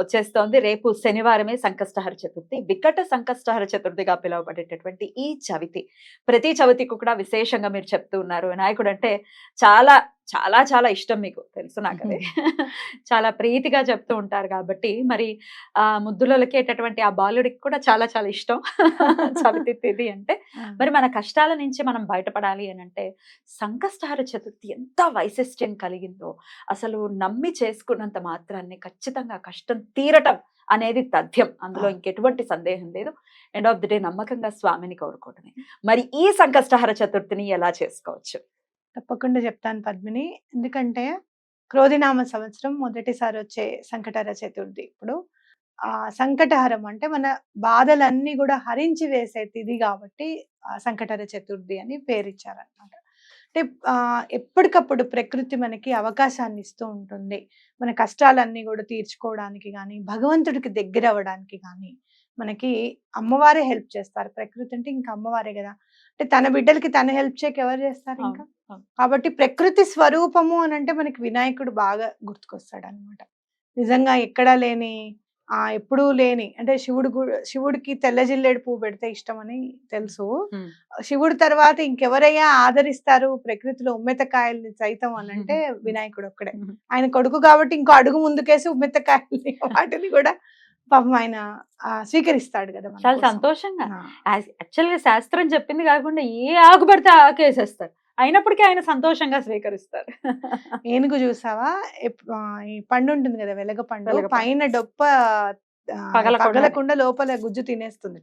వచ్చేస్తోంది. రేపు శనివారమే సంకష్టహర చతుర్థి. వికట సంకష్టహర చతుర్థిగా పిలువబడేటటువంటి ఈ చవితి. ప్రతి చవితికి కూడా విశేషంగా మీరు చెప్తూ ఉన్నారు. వినాయకుడు అంటే చాలా చాలా చాలా ఇష్టం మీకు తెలుసు నాకు అది చాలా ప్రీతిగా చెప్తూ ఉంటారు కాబట్టి మరి ఆ ముద్దులకేటటువంటి ఆ బాలుడికి కూడా చాలా చాలా ఇష్టం. చవితి తిథి అంటే మరి మన కష్టాల నుంచి మనం బయటపడాలి అని అంటే సంకష్టహార చతుర్థి ఎంత వైశిష్ట్యం కలిగిందో అసలు నమ్మి చేసుకున్నంత మాత్రాన్ని ఖచ్చితంగా కష్టం తీరటం అనేది తథ్యం. అందులో. ఇంకెటువంటి సందేహం లేదు. ఎండ్ ఆఫ్ ది డే నమ్మకంగా స్వామిని కోరుకోవటమే. మరి ఈ సంకష్టహార చతుర్థిని ఎలా చేసుకోవచ్చు? తప్పకుండా చెప్తాను పద్మిని. ఎందుకంటే క్రోధినామ సంవత్సరం మొదటిసారి వచ్చే సంకటహర చతుర్థి. ఇప్పుడు ఆ సంకటహరం అంటే మన బాధలన్నీ కూడా హరించి వేసే తిది కాబట్టి ఆ సంకటహర చతుర్థి అని పేరు ఇచ్చారనమాట అంటే ఆ ఎప్పటికప్పుడు ప్రకృతి మనకి అవకాశాన్ని ఇస్తూ ఉంటుంది. మన కష్టాలన్నీ కూడా తీర్చుకోవడానికి కానీ భగవంతుడికి దగ్గర అవ్వడానికి కానీ మనకి అమ్మవారే హెల్ప్ చేస్తారు. ప్రకృతి అంటే ఇంకా అమ్మవారే కదా. తన బిడ్డలకి తన హెల్ప్ చేయక ఎవరు చేస్తారు ఇంకా. కాబట్టి ప్రకృతి స్వరూపము అని అంటే మనకి వినాయకుడు బాగా గుర్తుకొస్తాడు అనమాట నిజంగా ఎక్కడా లేని ఆ ఎప్పుడూ లేని అంటే శివుడు శివుడికి తెల్ల జిల్లేడు పువ్వు పెడితే ఇష్టం అని తెలుసు. శివుడు తర్వాత ఇంకెవరయ్యా ఆదరిస్తారు ప్రకృతిలో ఉమ్మెత్తకాయల్ని సైతం అని అంటే వినాయకుడు ఒక్కడే. ఆయన కొడుకు కాబట్టి ఇంకో అడుగు ముందుకేసి ఉమ్మెత్తకాయల్ని వాటిని కూడా పాపం ఆయన స్వీకరిస్తాడు కదా చాలా. సంతోషంగా ఆ. యాక్చువల్గా శాస్త్రం చెప్పింది కాకుండా ఏ ఆకు పడితే ఆ ఆకు వేసేస్తారు అయినప్పటికీ ఆయన సంతోషంగా స్వీకరిస్తారు ఏనుగు చూసావా ఈ పండు ఉంటుంది కదా వెలగ పండు. పైన డొప్ప పగలకుండా. లోపల గుజ్జు తినేస్తుంది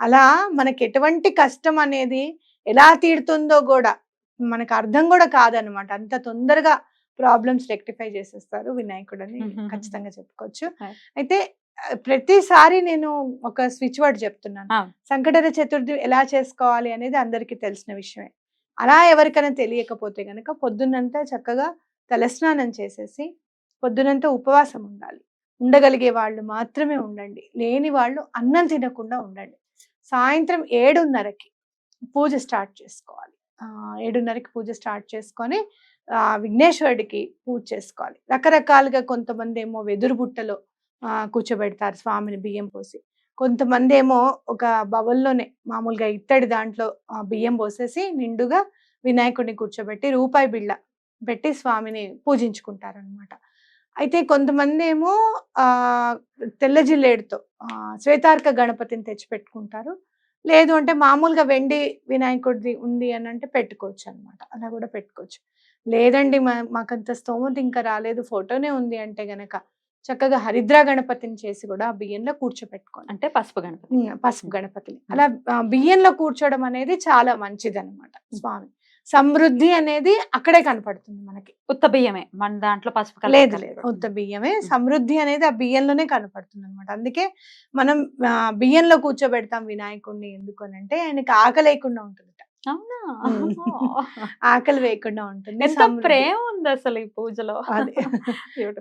అలా మనకి ఎటువంటి కష్టం అనేది ఎలా తీరుతుందో కూడా మనకు అర్థం కూడా కాదనమాట అంత తొందరగా ప్రాబ్లమ్స్ రెక్టిఫై చేసేస్తారు వినాయకుడు అని. ఖచ్చితంగా చెప్పుకోవచ్చు. అయితే ప్రతిసారి నేను ఒక స్విచ్ వర్డ్ చెప్తున్నాను. ఆ. సంకటహర చతుర్థి ఎలా చేసుకోవాలి అనేది అందరికీ తెలిసిన విషయమే. అలా ఎవరికైనా తెలియకపోతే గనక పొద్దున్నంతా చక్కగా తలస్నానం చేసేసి పొద్దునంతా ఉపవాసం ఉండాలి. ఉండగలిగే వాళ్ళు మాత్రమే ఉండండి. లేని వాళ్ళు అన్నం తినకుండా ఉండండి. సాయంత్రం ఏడున్నరకి పూజ స్టార్ట్ చేసుకోవాలి. ఆ, ఏడున్నరకి పూజ స్టార్ట్ చేసుకొని ఆ, విఘ్నేశ్వరుడికి పూజ చేసుకోవాలి. రకరకాలుగా కొంతమంది ఏమో వెదురు బుట్టలో కూర్చోబెడతారు స్వామిని బియ్యం పోసి. కొంతమంది ఏమో ఒక బవల్లోనే మామూలుగా ఇత్తడి దాంట్లో బియ్యం పోసేసి నిండుగా వినాయకుడిని కూర్చోబెట్టి రూపాయి బిళ్ళ పెట్టి స్వామిని పూజించుకుంటారు అనమాట అయితే కొంతమంది ఏమో ఆ తెల్ల జిల్లేడుతో ఆ, శ్వేతార్క గణపతిని తెచ్చిపెట్టుకుంటారు. లేదు అంటే మామూలుగా వెండి వినాయకుడిది ఉంది అని అంటే పెట్టుకోవచ్చు అనమాట అలా కూడా పెట్టుకోవచ్చు. లేదండి మా మాకంత స్తోమత ఇంకా రాలేదు. ఫోటోనే ఉంది అంటే గనక చక్కగా హరిద్రా గణపతిని చేసి కూడా ఆ బియ్యంలో కూర్చోపెట్టుకోండి అంటే పసుపు గణపతి. పసుపు గణపతిని. అలా బియ్యంలో కూర్చోవడం అనేది చాలా మంచిది అనమాట స్వామి. సమృద్ధి అనేది అక్కడే కనపడుతుంది మనకి. ఉత్త బియ్యమే. మన దాంట్లో పసుపు లేదు. లేదు. ఉత్త బియ్యమే. సమృద్ధి అనేది ఆ బియ్యంలోనే కనపడుతుంది అనమాట అందుకే మనం బియ్యంలో కూర్చోబెడతాం వినాయకుడిని ఎందుకు అని అంటే ఆయనకి ఆకలి లేకుండా ఉంటుంది అవునా. ఆకలి వేయకుండా ఉంటుంది. ఎంత. ప్రేమ ఉంది అసలు ఈ పూజలో. అదే.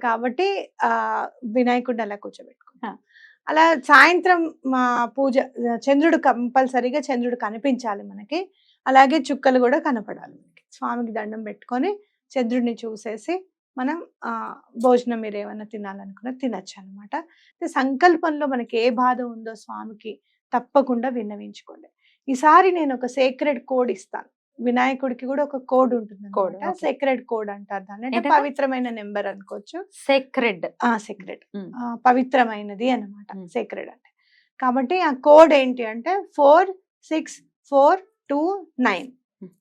కాబట్టి ఆ వినాయకుడిని అలా కూర్చోబెట్టుకుంటాం. అలా సాయంత్రం మా పూజ చంద్రుడు కంపల్సరీగా చంద్రుడు కనిపించాలి మనకి. అలాగే చుక్కలు కూడా కనపడాలి మనకి. స్వామికి దండం పెట్టుకొని చంద్రుడిని చూసేసి మనం ఆ భోజనం మీరు ఏమైనా తినాలనుకున్నా తినచ్చు అనమాట సంకల్పంలో మనకి ఏ బాధ ఉందో స్వామికి తప్పకుండా విన్నవించుకోండి. ఈసారి నేను ఒక సేక్రెడ్ కోడ్ ఇస్తాను. వినాయకుడికి కూడా ఒక కోడ్ ఉంటుంది okay. సేక్రెడ్ కోడ్ అంటారు దాన్ని. అంటే? పవిత్రమైన నెంబర్ అనుకోవచ్చు. సెక్రెడ్ ఆ సెక్రెడ్. పవిత్రమైనది అన్నమాట. Mm. సేక్రెడ్ అంటే. కాబట్టి ఆ కోడ్ ఏంటి అంటే four six four two nine.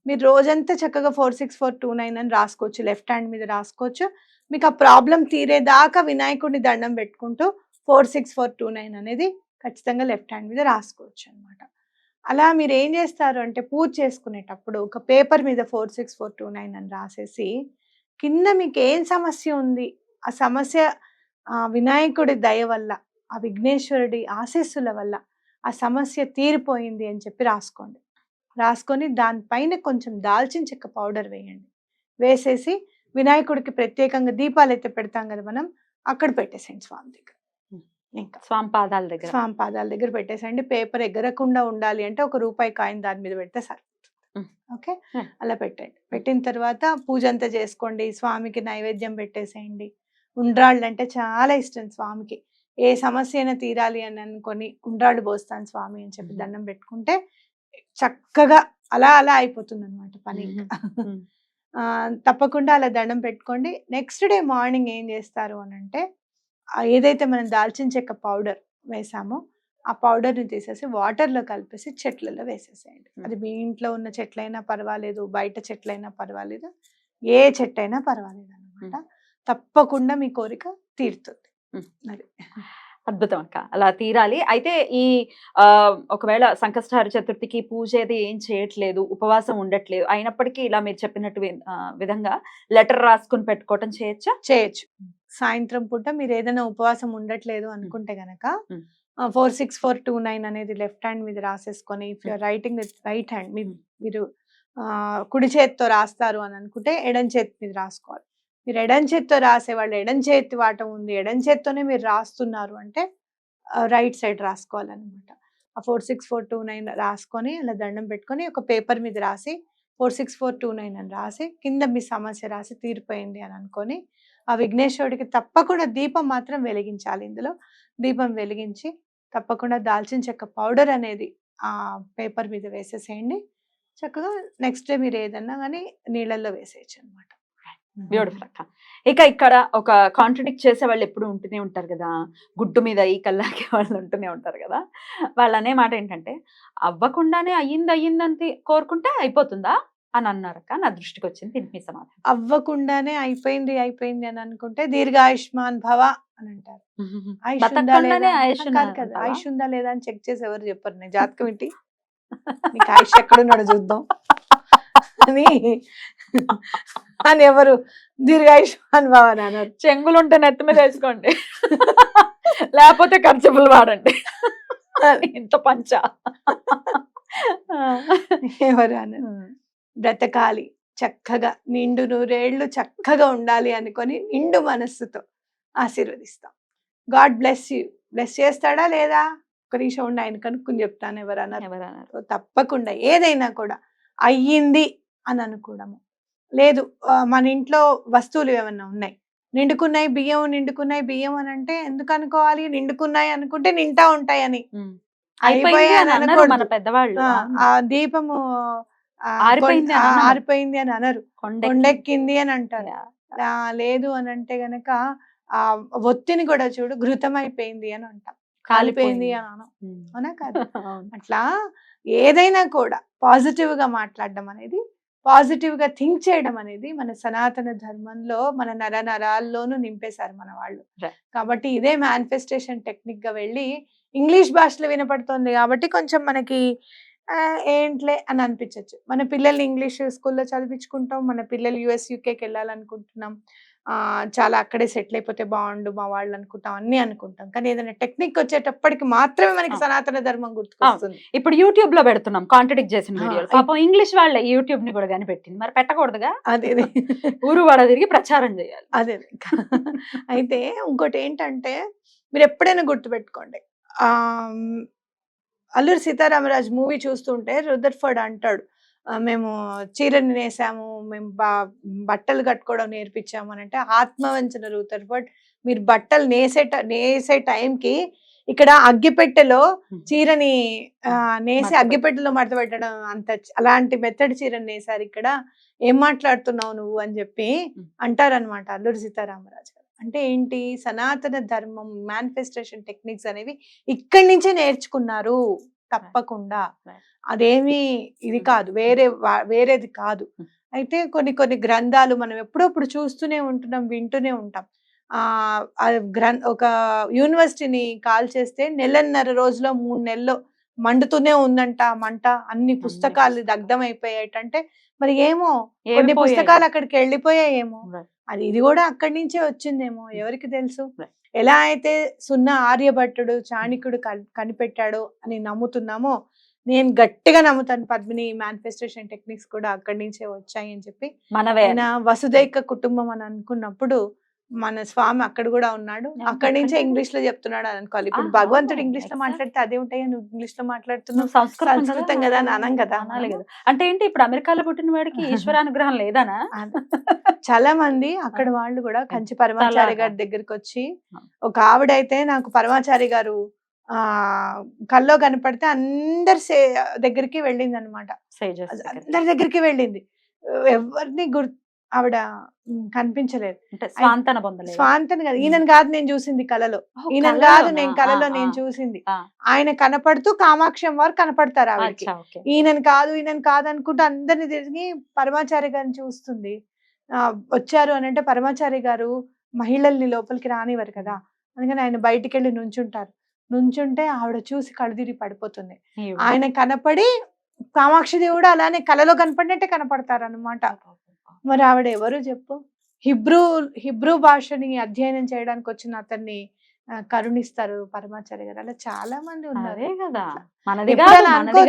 మీరు రోజంతా చక్కగా four six four two nine అని రాసుకోవచ్చు. లెఫ్ట్ హ్యాండ్ మీద రాసుకోవచ్చు. మీకు ఆ ప్రాబ్లం తీరేదాకా వినాయకుడిని దండం పెట్టుకుంటూ four six four two nine అనేది ఖచ్చితంగా లెఫ్ట్ హ్యాండ్ మీద రాసుకోవచ్చు అనమాట అలా మీరు ఏం చేస్తారు అంటే పూజ చేసుకునేటప్పుడు ఒక పేపర్ మీద four six four two nine అని రాసేసి కింద మీకు ఏం సమస్య ఉంది? ఆ సమస్య ఆ వినాయకుడి దయ వల్ల ఆ విఘ్నేశ్వరుడి ఆశీస్సుల వల్ల ఆ సమస్య తీరిపోయింది అని చెప్పి రాసుకోండి. రాసుకొని దానిపైన కొంచెం దాల్చిన చెక్క పౌడర్ వేయండి. వేసేసి వినాయకుడికి ప్రత్యేకంగా దీపాలు అయితే పెడతాం కదా మనం అక్కడ పెట్టేసేయండి స్వామి దగ్గర. ఇంకా స్వామి పాదాల దగ్గర. స్వామి పాదాల దగ్గర పెట్టేసేయండి పేపర్ ఎగరకుండా ఉండాలి అంటే ఒక రూపాయి కాయిన్ దాని మీద పెడితే సరిపోతుంది. Hmm. ఓకే. అలా పెట్టండి. పెట్టిన తర్వాత పూజ అంతా చేసుకోండి. స్వామికి నైవేద్యం పెట్టేసేయండి. ఉండ్రాళ్ళు అంటే చాలా ఇష్టం స్వామికి. ఏ సమస్య అయినా తీరాలి అని అనుకొని ఉండ్రాళ్ళు పోస్తాను స్వామి అని చెప్పి. దండం పెట్టుకుంటే చక్కగా అలా అలా అయిపోతుంది అనమాట పని తప్పకుండా అలా దండం పెట్టుకోండి. నెక్స్ట్ డే మార్నింగ్ ఏం చేస్తారు అని అంటే ఏదైతే మనం దాల్చిన చెక్క పౌడర్ వేసామో ఆ పౌడర్ని తీసేసి వాటర్లో కలిపేసి చెట్లలో వేసేసేయండి. అది మీ ఇంట్లో ఉన్న చెట్లైనా పర్వాలేదు బయట చెట్లైనా పర్వాలేదు ఏ చెట్టు అయినా పర్వాలేదు అనమాట తప్పకుండా మీ కోరిక తీరుతుంది. అది. అద్భుతం అక్క. అలా తీరాలి. అయితే ఈ ఆ, ఒకవేళ సంకష్టహార చతుర్థికి పూజ అది ఏం చేయట్లేదు ఉపవాసం ఉండట్లేదు అయినప్పటికీ ఇలా మీరు చెప్పినట్టు విధంగా లెటర్ రాసుకుని పెట్టుకోవటం చేయొచ్చా? చేయొచ్చు. సాయంత్రం పూట మీరు ఏదైనా ఉపవాసం ఉండట్లేదు అనుకుంటే గనక. Four six four two nine అనేది లెఫ్ట్ హ్యాండ్ మీద రాసేసుకొని if you're writing with right hand. మీరు ఆ, కుడి చేతితో రాస్తారు అని అనుకుంటే ఎడం చేతి మీద రాసుకోవాలి మీరు ఎడం చేతితో రాసే వాళ్ళు ఎడం చేతి వాటం ఉంది ఎడం చేత్తోనే మీరు రాస్తున్నారు అంటే రైట్ సైడ్ రాసుకోవాలన్నమాట ఆ four six four two nine రాసుకొని అలా దండం పెట్టుకొని ఒక పేపర్ మీద రాసి four six four two nine అని రాసి కింద మీ సమస్య రాసి తీరిపోయింది అని అనుకొని ఆ విఘ్నేశ్వరుడికి తప్పకుండా దీపం మాత్రం వెలిగించాలి. ఇందులో దీపం వెలిగించి తప్పకుండా దాల్చిన చెక్క పౌడర్ అనేది ఆ పేపర్ మీద వేసేసేయండి. చక్కగా నెక్స్ట్ డే మీరు ఏదన్నా కానీ నీళ్ళల్లో వేసేయచ్చు అనమాట బ్యూటిఫుల్ అక్క. ఇక ఇక్కడ ఒక కాంట్రడిక్ట్ చేసే వాళ్ళు ఎప్పుడు ఉంటూనే ఉంటారు కదా. గుడ్డు మీద ఈ కల్లాకే వాళ్ళు ఉంటూనే ఉంటారు కదా. వాళ్ళు అనే మాట ఏంటంటే అవ్వకుండానే అయ్యింది అయ్యింది అని కోరుకుంటే అయిపోతుందా? అని అన్నారక్క నా దృష్టికి వచ్చింది దీనికి మీ సమాధానం. అవ్వకుండానే అయిపోయింది అయిపోయింది అని అనుకుంటే దీర్ఘాయుష్మాన్ భవ అని అంటారు. ఆయుష్ ఉందా బతకకుండానే లేదా? ఆయుష్ కదా ఉందా లేదా అని చెక్ చేసి ఎవరు చెప్పరు. నేను జాతకం ఏంటి? నీకు ఆయుష్ ఎక్కడున్నాడో చూద్దాం. అని అని ఎవరు? దీర్ఘాయుష్మాన్ భవ అని అన్నారు చెంగులు ఉంటే నెత్తి మీద వేసుకోండి. లేకపోతే ఖర్చులు వాడండి. ఇంత పంచ. ఎవరు అన్నారు బ్రతకాలి. చక్కగా నిండు నూరేళ్ళు చక్కగా ఉండాలి అనుకొని నిండు మనస్సుతో ఆశీర్వదిస్తాం. God bless you. బ్లెస్ చేస్తాడా లేదా? ఒక నిమిషం ఉండి ఆయన కనుక్కుని చెప్తాను ఎవరు అన్నారు ఎవరన్నారు? సో తప్పకుండా ఏదైనా కూడా అయ్యింది అని అనుకోవడము. లేదు మన ఇంట్లో వస్తువులు ఏమన్నా ఉన్నాయి? నిండుకున్నాయి బియ్యం నిండుకున్నాయి బియ్యం అని అంటే ఎందుకు అనుకోవాలి? నిండుకున్నాయి అనుకుంటే నింటా ఉంటాయి అని ఉమ్. అయిపోయాయి అని అని అన్నారు మన అనకూడదు. పెద్దవాళ్ళు ఆ, దీపము ఆరిపోయింది అని అనరు. కొండెక్కింది అని అంటారు లేదు అని అంటే గనక ఆ ఒత్తిని కూడా చూడు ఘృతం అయిపోయింది అని అంటాం కాలిపోయింది అని అనం. అవునా కాదు. అట్లా ఏదైనా కూడా పాజిటివ్గా మాట్లాడడం అనేది పాజిటివ్గా థింక్ చేయడం అనేది మన సనాతన ధర్మంలో మన నర నరాల్లోనూ నింపేశారు మన వాళ్ళు. కాబట్టి ఇదే మేనిఫెస్టేషన్ టెక్నిక్గా వెళ్ళి ఇంగ్లీష్ భాషలో వినపడుతుంది కాబట్టి కొంచెం మనకి ఏంట్లే అని అనిపించవచ్చు మన పిల్లల్ని ఇంగ్లీష్ స్కూల్లో చదివించుకుంటాం మన పిల్లలు యుఎస్ యూకేకి వెళ్ళాలనుకుంటున్నాం చాలా అక్కడే సెటిల్ అయిపోతే బాగుండు మా వాళ్ళు అనుకుంటాం అన్ని అనుకుంటాం. కానీ ఏదైనా టెక్నిక్ వచ్చేటప్పటికి మాత్రమే మనకి. సనాతన ధర్మం గుర్తుకొస్తుంది. ఇప్పుడు యూట్యూబ్లో పెడుతున్నాం కాంట్రడిక్ట్ చేసిన వీడియోలు. పాపం ఇంగ్లీష్ వాళ్ళే యూట్యూబ్ని కూడా కనిపెట్టింది మరి పెట్టకూడదుగా? అదే అదే. ఊరు వాడ తిరిగి ప్రచారం చేయాలి. అదే అయితే ఇంకోటి ఏంటంటే మీరు ఎప్పుడైనా గుర్తుపెట్టుకోండి. ఆ అల్లూరి సీతారామరాజు మూవీ చూస్తుంటే రుదర్ఫర్డ్ అంటాడు "ఆ, మేము చీరని నేసాము మేము బా బట్టలు కట్టుకోవడం నేర్పించాము అని అంటే ఆత్మవంచన రుదర్ఫర్డ్ మీరు బట్టలు నేసే ట- నేసే టైంకి ఇక్కడ అగ్గిపెట్టెలో చీరని నేసి అగ్గిపెట్టెలో మడత పెట్టడం అంత అలాంటి మెత్తడి చీరని నేసారు ఇక్కడ ఏం మాట్లాడుతున్నావు నువ్వు అని చెప్పి. అంటారనమాట అల్లూరి సీతారామరాజు గారు అంటే ఏంటి సనాతన ధర్మం మేనిఫెస్టేషన్ టెక్నిక్స్ అనేవి ఇక్కడి నుంచే నేర్చుకున్నారు తప్పకుండా. అదేమి ఇది. కాదు వేరే వేరేది కాదు. అయితే కొన్ని కొన్ని గ్రంథాలు మనం ఎప్పుడప్పుడు చూస్తూనే ఉంటున్నాం వింటూనే ఉంటాం ఆ ఆ గ్రం ఒక యూనివర్సిటీని కాల్ చేస్తే నెలన్నర రోజులో మూడు నెలల్లో మండుతూనే ఉందంట మంట అన్ని పుస్తకాలు. దగ్ధం అయిపోయాయంటే మరి ఏమో కొన్ని? పుస్తకాలు అక్కడికి వెళ్ళిపోయాయేమో. అది ఇది కూడా అక్కడి నుంచే వచ్చిందేమో ఎవరికి తెలుసు. ఎలా అయితే సున్నా ఆర్యభట్టుడు చాణిక్యుడు కన్- కనిపెట్టాడు అని నమ్ముతున్నామో నేను గట్టిగా నమ్ముతాను పద్మిని మేనిఫెస్టేషన్ టెక్నిక్స్ కూడా అక్కడి నుంచే వచ్చాయి అని చెప్పి ఆయన వసుదైక కుటుంబం అని అనుకున్నప్పుడు మన స్వామి అక్కడ కూడా ఉన్నాడు. అక్కడి నుంచే ఇంగ్లీష్లో చెప్తున్నాడు అని అనుకోవాలి. ఇప్పుడు భగవంతుడు ఇంగ్లీష్లో. మాట్లాడితే అదే ఉంటాయి? నువ్వు ఇంగ్లీష్లో మాట్లాడుతున్నావు సంస్కృతం సంస్కృతం కదా అని అనం కదా. అనాలి. కదా. అంటే ఏంటి? ఇప్పుడు అమెరికాలో పుట్టిన వాడికి ఈశ్వరానుగ్రహం లేదానా? చాలా మంది అక్కడ వాళ్ళు కూడా కంచి పరమాచారి. గారి దగ్గరికి వచ్చి. ఒక ఆవిడైతే నాకు పరమాచారి గారు ఆ కల్లో కనపడితే అందరి దగ్గరికి వెళ్ళింది అనమాట. అందరి దగ్గరికి వెళ్ళింది. ఎవరిని గుర్ ఆవిడ కనిపించలేదు స్వాంతన పొందలేదు స్వాంతని కాదు. ఈయన కాదు నేను చూసింది కలలో ఓ, ఈయన? కాదు నేను కలలో ఆ, నేను. చూసింది. ఆయన కనపడుతూ కామాక్షం వారు కనపడతారు ఆవిడకి. ఈయనని కాదు ఈయనని కాదు అనుకుంటూ అందరిని తిరిగి పరమాచారి గారిని చూస్తుంది వచ్చారు అని అంటే పరమాచారి గారు మహిళల్ని లోపలికి రానివ్వరు కదా అందుకని ఆయన బయటికి వెళ్ళి నుంచుంటారు నుంచుంటే ఆవిడ చూసి కడుదిరి పడిపోతుంది. ఆయన కనపడి కామాక్షి దేవుడు అలానే కలలో కనపడినట్టే కనపడతారు అనమాట మరి ఆవిడ ఎవరు చెప్పు? హిబ్రూ హిబ్రూ భాషని అధ్యయనం చేయడానికి వచ్చిన అతన్ని కరుణిస్తారు పరమాచారి గారు. అలా చాలా మంది ఉన్నారు. కదా. మనది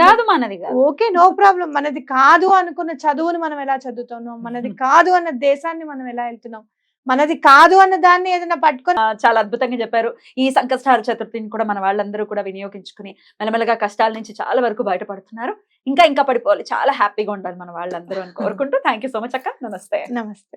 కాదు మనది ఓకే నో ప్రాబ్లం మనది కాదు అనుకున్న చదువుని మనం ఎలా చదువుతున్నాం? మనది కాదు అన్న దేశాన్ని మనం ఎలా వెళ్తున్నాం? మనది కాదు అన్న దాన్ని ఏదైనా పట్టుకొని చాలా అద్భుతంగా చెప్పారు. ఈ సంకష్టహార చతుర్థిని కూడా మన వాళ్ళందరూ కూడా వినియోగించుకుని మెల్లమెల్లగా కష్టాల నుంచి చాలా వరకు బయటపడుతున్నారు. ఇంకా ఇంకా పడిపోవాలి. చాలా హ్యాపీగా ఉండాలి మన వాళ్ళందరూ అని కోరుకుంటూ. థ్యాంక్ యూ సో మచ్ అక్క. నమస్తే. నమస్తే.